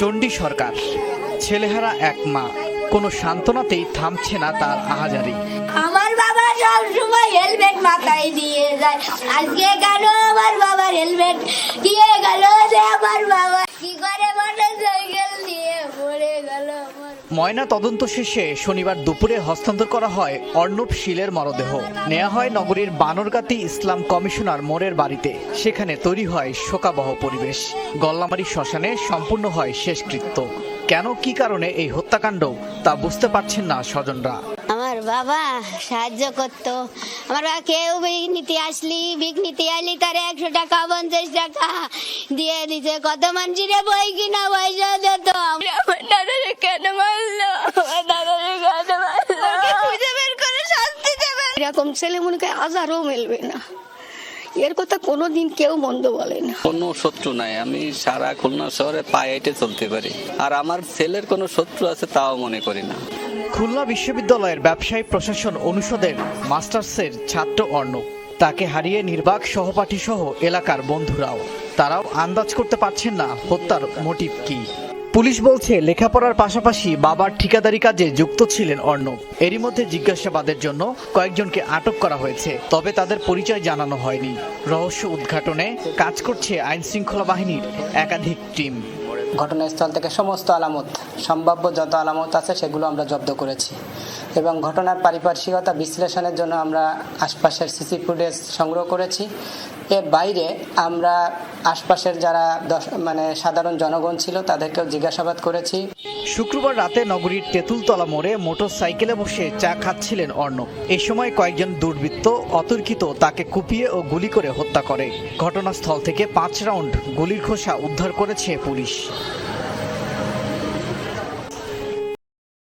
চণ্ডী সরকার। ছেলেহারা এক মা। কোনো সান্ত্বনাতেই থামছে না তার আহাজারি। আমার বাবা সব সময় হেলমেট মাথায় দিয়ে যায়। আজকে কেন আমার বাবার হেলমেট দিয়ে গেল যে আমার বাবা। কি করে মোটর ময়না তদন্ত শেষে শনিবার দুপুরে হস্তান্তর করা হয় অর্ণব শীলের মরদেহ। নেওয়া হয় নগরীর বানরগাতি ইসলাম কমিশনার মোড়ের বাড়িতে। সেখানে তৈরি হয় শোকাবহ পরিবেশ। গল্লামারি শ্মশানে সম্পূর্ণ হয় শেষকৃত্য। কেন, কি কারণে এই হত্যাকাণ্ড, তা বুঝতে পারছেন না স্বজনরা। আমার বাবা সাহায্য করতো। আমার বাবা কেউ বিক নিতে আসলি বিক নিতে আইলি তার একশো টাকা, পঞ্চাশ টাকা দিয়ে দিছে। কত মানুষের বই কিনা পয়সা দিত এরকম ছেলে মনে করে হাজারও মেলবে না। এর কথা কোনোদিন কেউ মন্দ বলে না। কোনো শত্রু নাই। আমি সারা খুলনা শহরে পায়ে হেঁটে চলতে পারি। আর আমার ছেলের কোনো শত্রু আছে তাও মনে করি না। খুলনা বিশ্ববিদ্যালয়ের ব্যবসায়ী প্রশাসন অনুষদের মাস্টার্সের ছাত্র অর্ণব। তাকে হারিয়ে নির্বাক সহপাঠী সহ এলাকার বন্ধুরাও। তারাও আন্দাজ করতে পারছেন না হত্যার মোটিভ কি। পুলিশ বলছে, লেখাপড়ার পাশাপাশি বাবার ঠিকাদারি কাজে যুক্ত ছিলেন অর্ণব। এরই মধ্যে জিজ্ঞাসাবাদের জন্য কয়েকজনকে আটক করা হয়েছে, তবে তাদের পরিচয় জানানো হয়নি। রহস্য উদ্ঘাটনে কাজ করছে আইন শৃঙ্খলা বাহিনীর একাধিক টিম। ঘটনাস্থল থেকে সমস্ত আলামত, সম্ভাব্য যত আলামত আছে সেগুলো আমরা জব্দ করেছি। এবং ঘটনার পারিপার্শ্বিকতা বিশ্লেষণের জন্য আমরা আশপাশের সিসি ফুটেজ সংগ্রহ করেছি। এর বাইরে আমরা আশপাশের যারা মানে সাধারণ জনগণ ছিল, তাদেরকেও জিজ্ঞাসাবাদ করেছি। শুক্রবার রাতে নগরীর তেঁতুলতলা মোড়ে মোটর সাইকেলে বসে চা খাচ্ছিলেন অর্ণব এ সময় কয়েকজন দুর্বৃত্ত অতর্কিত তাকে কুপিয়ে ও গুলি করে হত্যা করে। ঘটনাস্থল থেকে পাঁচ রাউন্ড গুলির খোসা উদ্ধার করেছে পুলিশ।